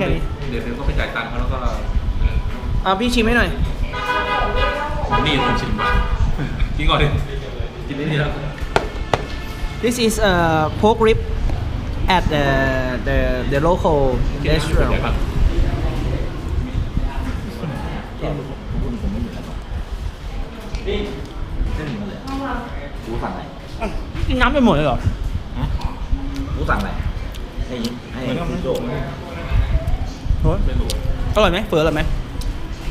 ได้แค่นี้เดี๋ยวเดี๋ยวก็ไปจ่ายตังค์เขาแล้วก็อ่าพี่ชิมให้หน่อยนี่ผมชิมมากินก่อนดิกินได้ดีแล้ว This is a pork rib at the the the local กินได้ restaurant ป่ะเส้นมันเลยกูสั่งอะไรกินน้ำไปหมดเลยเหรอฮะกูสั่งอะไรให้ให้คุณโจ เฮ้ยไม่รู้อร่อยไหมเฟิร์อร่อยไหม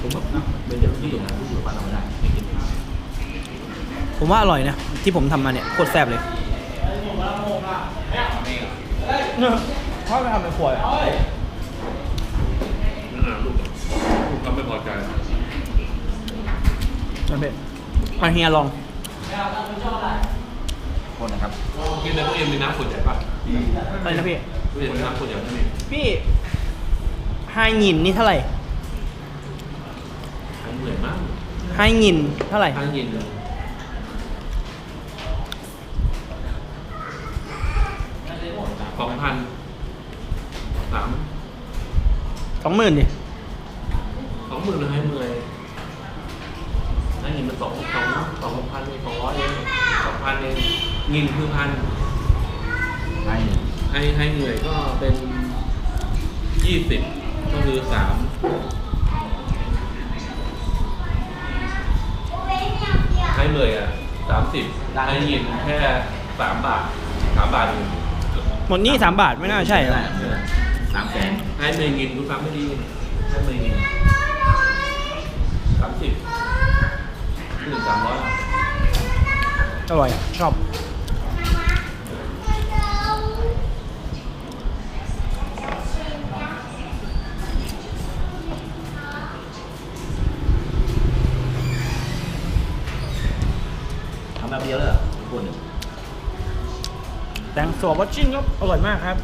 ผมว่าเป็นเดี๋ยวที่อยู่นะที่อยู่บ้านเราไม่ได้ไม่กินผมว่าอร่อยนะที่ผมทำมาเนี่ยโคตรแซ่บเลยเขาไปทำในครัวนั่นน่ะลูกลูกเขาไม่พอใจมันเป็นมาเฮียลองคนนะครับกินในตู้เย็นมีน้ำขวดใหญ่ป่ะอะไรนะพี่ตู้เย็นมีน้ำขวดใหญ่ไหมพี่ ไฮหยินนี่เท่าไหร่ทำเหนื่อยมากไฮหยินเท่าไหร่ทางเย็นเลยสองพันสามสองหมื่นดิสองหมื่นเลยให้เมื่อยนั่นเงินมันสองสองสองพันสองร้อยเองสองพันเองเงินคือพัน ให้ให้ให้เหนื่อยก็เป็นยี่สิบ ก็คือสามให้เหนื่อยอะสามสิบให้เงินแค่สามบาทสามบาทเองหมดนี่สามบาทไม่น่าใช่หรอสามแสนให้เมย์เงินทุกครั้งไม่ดีให้เมย์เงินสามสิบหนึ่งสามร้อยอร่อยอะชอบ แบบเดียวเลยเหรอคนหนึ่งแตงสัววัชชิ่งครับอร่อยมากครับ